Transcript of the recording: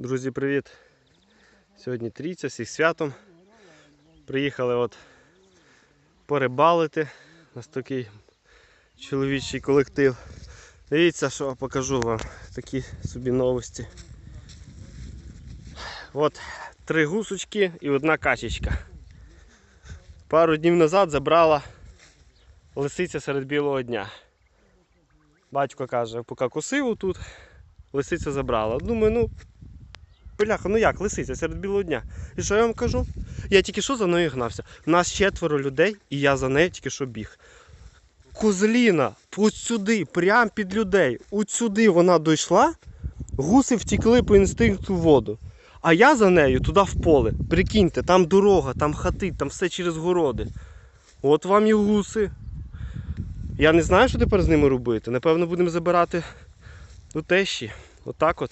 Друзі, привіт! Сьогодні трійця, всіх святом. Приїхали от порибалити. У нас такий чоловічий колектив. Дивіться, що покажу вам такі собі новості. От три гусочки і одна качечка. Пару днів назад забрала лисиця серед білого дня. Батько каже, поки косив тут, лисиця забрала. Думаю, ну, Бляха, ну як, лисиця серед білого дня. І що я вам кажу? Я тільки що за нею гнався. Нас четверо людей, і я за нею тільки що біг. Козліна, ось сюди, прямо під людей. От сюди вона дійшла, гуси втікли по інстинкту в воду. А я за нею туди в поле. Прикиньте, там дорога, там хати, там все через городи. От вам і гуси. Я не знаю, що тепер з ними робити. Напевно, будемо забирати у тещі. Отак от.